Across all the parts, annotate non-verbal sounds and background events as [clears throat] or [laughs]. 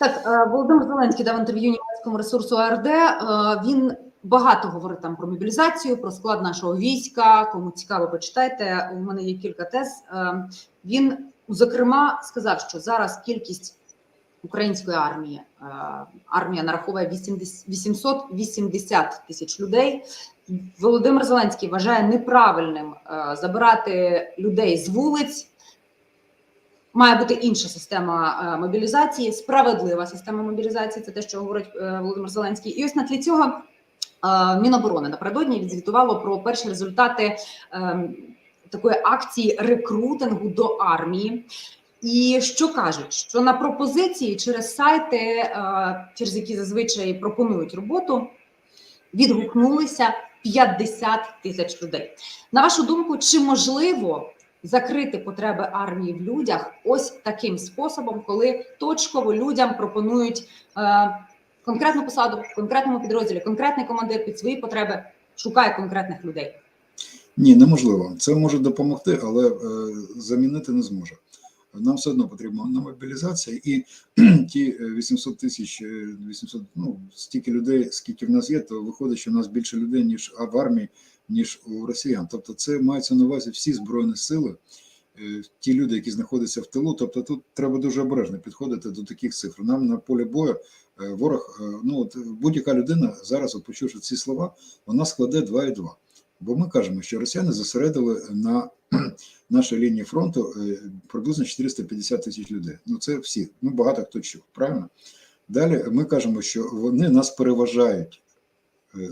Так, е, Володимир Зеленський дав інтерв'ю німецькому ресурсу АРД. Е, Він багато говорить там про мобілізацію, про склад нашого війська. Кому цікаво, почитайте. У мене є кілька тез. Е, Він зокрема сказав, що зараз кількість української армії армія нараховує 880 тисяч людей. Володимир Зеленський вважає неправильним забирати людей з вулиць. Має бути інша система е, мобілізації, справедлива система мобілізації. Це те, що говорить е, Володимир Зеленський. І ось на тлі цього е, Міноборони напередодні відзвітувало про перші результати е, такої акції рекрутингу до армії. І що кажуть, що на пропозиції через сайти, через які зазвичай пропонують роботу, відгукнулися 50 тисяч людей. На вашу думку, чи можливо закрити потреби армії в людях ось таким способом, коли точково людям пропонують е, конкретну посаду конкретному підрозділі, конкретний командир під свої потреби шукає конкретних людей? Ні, неможливо. Це може допомогти, але е, замінити не зможе. Нам все одно потрібна мобілізація, і [clears throat] ті е, 800 тисяч, е, 800, ну стільки людей, скільки в нас є, то виходить, що в нас більше людей ніж в армії, ніж у росіян. Тобто, це мається на увазі всі збройні сили, е, ті люди, які знаходяться в тилу. Тобто, тут треба дуже обережно підходити до таких цифр. Нам на полі бою е, ворог, е, ну от будь-яка людина зараз, от почувши ці слова, вона складе 2 і 2. Бо ми кажемо, що росіяни зосередили на нашій лінії фронту приблизно 450 тисяч людей. Ну це всі, ну багато хто чув, правильно? Далі ми кажемо, що вони нас переважають е,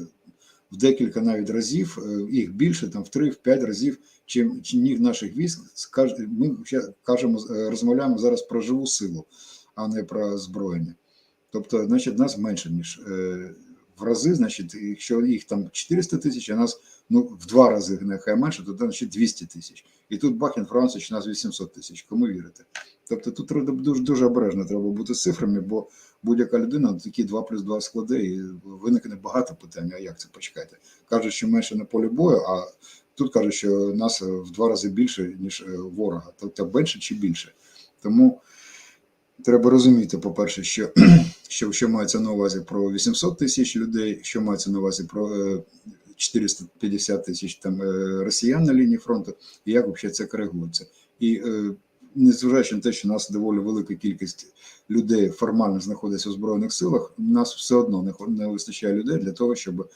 в декілька навіть разів, е, їх більше, там в 3-5 разів, чим ніг наших військ. Ми кажемо, е, розмовляємо зараз про живу силу, а не про зброєння. Тобто, значить, нас менше, ніж в рази, значить, якщо їх там 400 тисяч, а нас ну, в два рази нехай менше, то значить 200 тисяч. І тут бах інформація, нас 800 тисяч. Кому вірити? Тобто тут треба дуже, дуже обережно треба бути з цифрами, бо будь-яка людина на такі 2 плюс 2 складе, і виникне багато питань, а як це почекайте? Кажуть, що менше на полі бою, а тут кажуть, що нас в два рази більше, ніж е, ворога. Тобто менше чи більше. Тому треба розуміти, по-перше, що, що, що мається на увазі про 800 тисяч людей, що мається на увазі про е, 450 тисяч там е, росіян на лінії фронту, і як взагалі це коригується. І е, незважаючи на те, що нас доволі велика кількість людей формально знаходиться у збройних силах, нас все одно не, не вистачає людей для того, щоб е,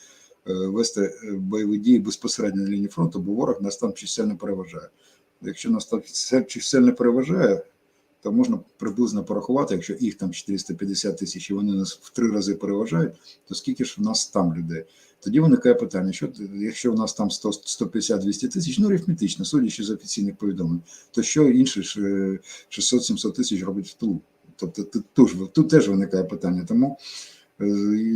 вести е, бойові дії безпосередньо на лінії фронту, бо ворог нас там чисельно переважає. Якщо нас там чисельно переважає, то можна приблизно порахувати, якщо їх там 450 тисяч і вони нас в три рази переважають, то скільки ж в нас там людей? Тоді виникає питання: що якщо в нас там 100, 150-200 тисяч, ну арифметично, судячи з офіційних повідомлень, то що інші ж е, 600-700 тисяч робить в тилу? Тобто тут, тут, тут теж виникає питання. Тому е,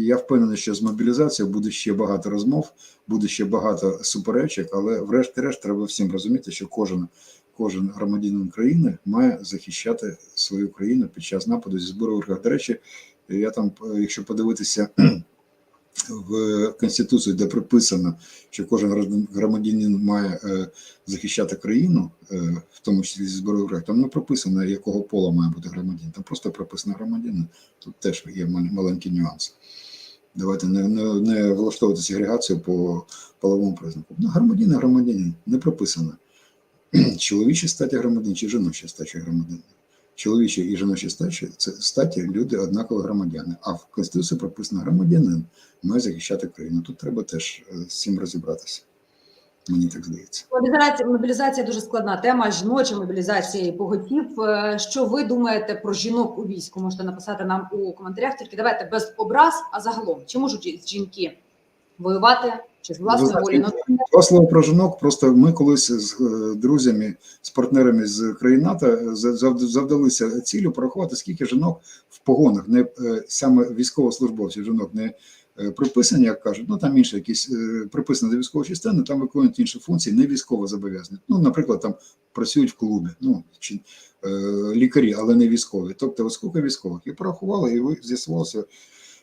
я впевнений, що з мобілізацією буде ще багато розмов, буде ще багато суперечок, але врешті-решт треба всім розуміти, що кожен, кожен громадянин країни має захищати свою країну під час нападу зі збройних руках. До речі, я там, е, якщо подивитися [clears throat] в Конституції, де прописано, що кожен громадянин має е, захищати країну, е, в тому числі зі збройних руках, там не прописано, якого пола має бути громадянин. Там просто прописано громадянин. Тут теж є маленький нюанс. Давайте не, не, не влаштовувати сегрегацію по половому признаку. Ну, громадянин, громадянин, не прописано. [clears throat] Чоловічі статі громадян чи жіночі статі громадян. Чоловічі і жіночі статі це статі люди однакові громадяни. А в Конституції прописано громадянин має захищати країну. Тут треба теж е, з цим розібратися. Мені так здається. Мобілізація, мобілізація дуже складна тема. Жіноча мобілізація і поготів. Е, Що ви думаєте про жінок у війську? Можете написати нам у коментарях. Тільки давайте без образ, а загалом чи можуть жінки воювати чи з власної волі? Ну, Два слова про жінок. Просто ми колись з е, друзями, з партнерами з країн НАТО е, за- зав- завдалися цілю порахувати, скільки жінок в погонах, не е, саме військовослужбовців жінок не приписані, як кажуть, ну там інші якісь приписані до військової частини, там виконують інші функції, не військово зобов'язані. Ну, наприклад, там працюють в клубі, ну чи е, лікарі, але не військові. Тобто, скільки військових і порахували, і ви- з'ясувалося,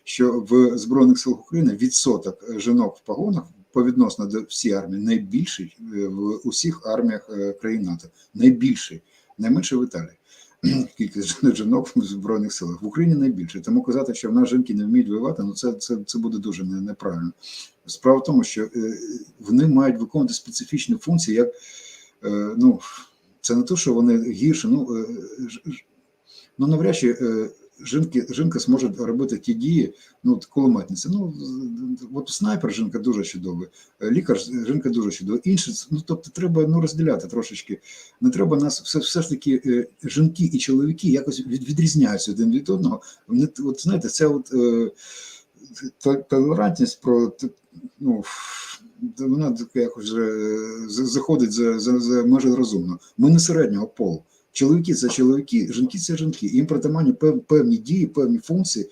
що в Збройних силах України відсоток жінок в погонах по відносно до всієї армії найбільший е, в усіх арміях е, країн НАТО. Найбільший, найменше в Італії. кількість жінок в Збройних силах. В Україні найбільше. Тому казати, що в нас жінки не вміють воювати, ну це, це, це буде дуже неправильно. Справа в тому, що е, вони мають виконувати специфічні функції, як е, ну, це не те, що вони гірше, ну, е, ну навряд чи е, жінки, жінка зможе робити ті дії, ну, от кулеметниця. Ну, от снайпер жінка дуже чудовий, лікар жінка дуже чудова. Інші, ну, тобто треба ну, розділяти трошечки. Не треба нас все, все ж таки е, жінки і чоловіки якось від, відрізняються один від одного. Вони, от знаєте, це от е, толерантність про ну, вона якось вже е, за- заходить за, за, за межі розумного. Ми не середнього полу. Чоловіки це чоловіки, жінки це жінки. Їм притаманні певні дії, певні функції,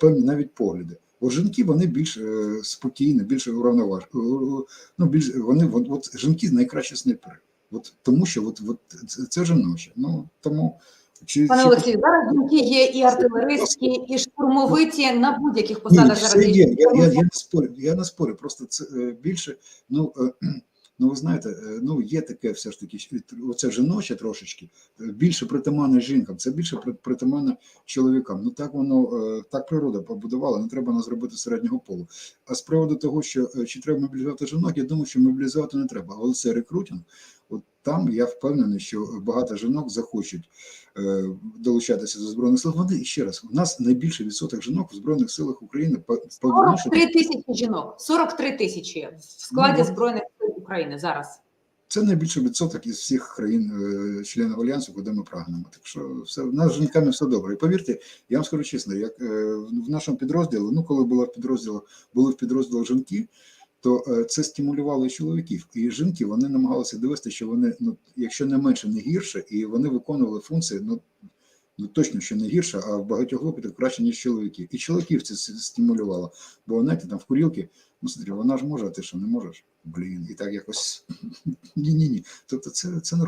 певні навіть погляди. От жінки вони більш е, спокійні, більш уравноважені. Ну, більш вони от, от жінки найкращі снайпери. От тому що от, от це, це жіноче. Ну тому чи Пане чи- Олексію, зараз жінки є і артилеристські, і штурмовиті на будь-яких посадах зараз. є. Я, я, я не спорю. Я не спорю. Просто це е, більше. Ну е, ну ви знаєте, е, ну є таке все ж таки. Оце жіноче трошечки е, більше притаманне жінкам. Це більше при- притаманне чоловікам. Ну так воно е, так природа побудувала. Не треба нас зробити середнього полу. А з приводу того, що чи треба мобілізувати жінок, я думаю, що мобілізувати не треба. Але це рекрутинг. От там я впевнений, що багато жінок захочуть е, долучатися до збройних сил. Вони ще раз, у нас найбільший відсоток жінок в збройних силах України по, по 43 тисячі жінок, 43 тисячі в складі Ну, Збройних України зараз. Це найбільший відсоток із всіх країн е, альянсу, куди ми прагнемо. Так що все в нас з жінками все добре. І повірте, я вам скажу чесно, як е, в нашому підрозділі, ну коли була в підрозділі, були в підрозділах жінки, то е, це стимулювало чоловіків. І жінки вони намагалися довести, що вони, ну якщо не менше, не гірше, і вони виконували функції, ну. Ну точно, що не гірше, а в багатьох випадках краще, ніж чоловіків. І чоловіків це стимулювало. Бо знаєте, там в курілки, ну смотри, вона ж може, а ти що не можеш? Блін, і так якось [laughs] ні-ні-ні. Тобто це, це нормально.